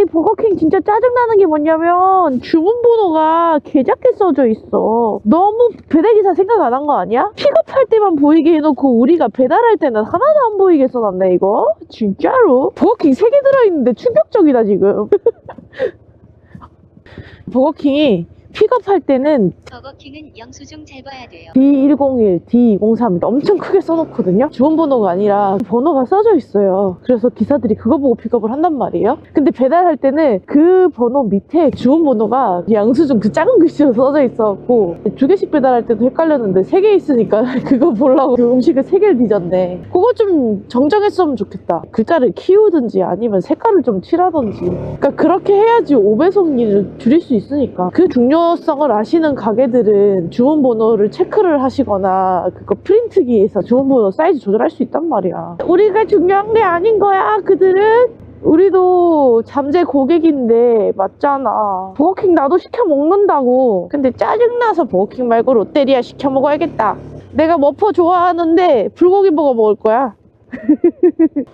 이 버거킹 진짜 짜증나는 게 뭐냐면 주문번호가 개 작게 써져 있어. 너무 배달기사 생각 안 한 거 아니야? 픽업할 때만 보이게 해놓고 우리가 배달할 때는 하나도 안 보이게 써놨네 이거? 진짜로? 버거킹 3개 들어있는데 충격적이다 지금. 버거킹이 픽업할 때는 버거킹은 영수증 잘 봐야 돼요. D101, D203 엄청 크게 써놓거든요. 주문번호가 아니라 번호가 써져 있어요. 그래서 기사들이 그거 보고 픽업을 한단 말이에요. 근데 배달할 때는 그 번호 밑에 주문번호가 양수증 그 작은 글씨로 써져 있어갖고 두 개씩 배달할 때도 헷갈렸는데 세 개 있으니까 그거 보려고 그 음식을 세 개를 뒤졌네. 그거 좀 정정했으면 좋겠다. 글자를 키우든지 아니면 색깔을 좀 칠하든지. 그러니까 그렇게 해야지 5배송일을 줄일 수 있으니까. 그 중요성을 아시는 가게들은 주문번호를 체크를 하시거나 그거 프린트기에서 주문번호 사이즈 조절할 수 있단 말이야. 우리가 중요한 게 아닌 거야, 그들은. 우리도 잠재 고객인데 맞잖아. 버거킹 나도 시켜 먹는다고. 근데 짜증나서 버거킹 말고 롯데리아 시켜 먹어야겠다. 내가 머퍼 좋아하는데 불고기 버거 먹을 거야.